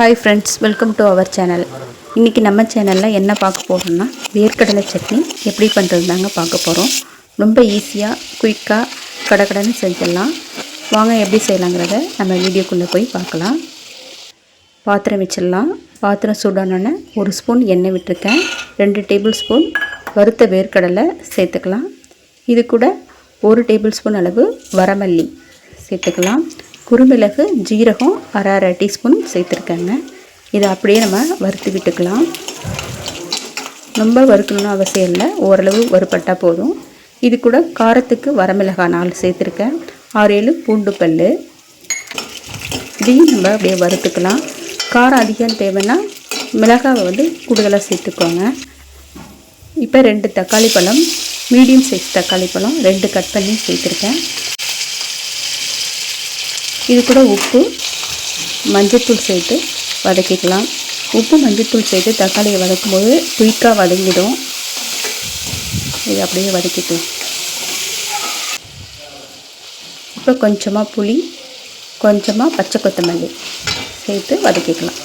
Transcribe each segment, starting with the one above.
Hi friends welcome to our channel இன்றைக்கி நம்ம சேனலில் என்ன பார்க்க போகிறோம்னா வேர்க்கடலை சட்னி எப்படி பண்ணுறது தாங்க பார்க்க போகிறோம் ரொம்ப ஈஸியாக குயிக்காக கடகடன்னு செஞ்சிடலாம். வாங்க எப்படி செய்யலாங்கிறத நம்ம வீடியோக்குள்ளே போய் பார்க்கலாம். பாத்திரம் வச்சிடலாம். பாத்திரம் சூடானோன்னே ஒரு ஸ்பூன் எண்ணெய் விட்டுருக்கேன். ரெண்டு டேபிள் ஸ்பூன் வறுத்த வேர்க்கடலை சேர்த்துக்கலாம். இது கூட ஒரு டேபிள் ஸ்பூன் அளவு வரமல்லி சேர்த்துக்கலாம். குறுமிளகு ஜீரகம் அரை அரை டீஸ்பூன் சேர்த்துருக்கேங்க. இதை அப்படியே நம்ம வறுத்து விட்டுக்கலாம். ரொம்ப வறுக்கணும்னு அவசியம் இல்லை. ஓரளவு வறுப்பட்டால் போதும். இது கூட காரத்துக்கு வரமிளகாய் நாலு சேர்த்துருக்கேன். ஆறு ஏழு பூண்டு பல் இதையும் நம்ம அப்படியே வறுத்துக்கலாம். காரம் அதிகம் தேவைன்னா மிளகாவை வந்து கூடுதலாக சேர்த்துக்கோங்க. இப்போ ரெண்டு தக்காளி பழம் மீடியம் சைஸ் தக்காளி பழம் ரெண்டு கட் பண்ணி சேர்த்துருக்கேன். இது கூட உப்பு மஞ்சத்தூள் சேர்த்து வதக்கிக்கலாம். உப்பு மஞ்சத்தூள் சேர்த்து தக்காளியை வதக்கும் போது குயிக்காக வதங்கிடும். இது அப்படியே வதக்கிக்கலாம். இப்போ கொஞ்சமாக புளி கொஞ்சமாக பச்சை கொத்தமல்லி சேர்த்து வதக்கிக்கலாம்.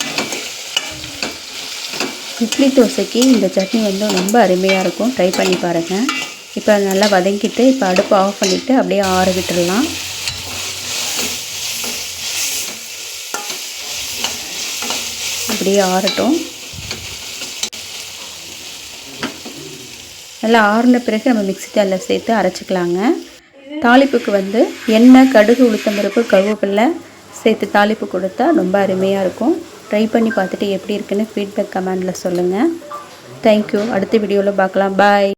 இட்லி தோசைக்கு இந்த சட்னி வந்து ரொம்ப அருமையாக இருக்கும். ட்ரை பண்ணி பாருங்கள் இப்போ நல்லா வதங்கிட்டு இப்போ அடுப்பை ஆஃப் பண்ணிவிட்டு அப்படியே ஆற விட்டுடலாம் அப்படியே ஆறட்டும். நல்லா ஆறின பிறகு நம்ம மிக்ஸி ஜாரில் சேர்த்து அரைச்சிக்கலாங்க. தாளிப்புக்கு வந்து எண்ணெய் கடுகு உளுத்தம்பருப்பு கருவேப்பில்லை சேர்த்து தாளிப்பு கொடுத்தா ரொம்ப அருமையாக இருக்கும். ட்ரை பண்ணி பார்த்துட்டு எப்படி இருக்குன்னு ஃபீட்பேக் கமெண்டில் சொல்லுங்கள் தேங்க்யூ அடுத்த வீடியோவில் பார்க்கலாம். பாய்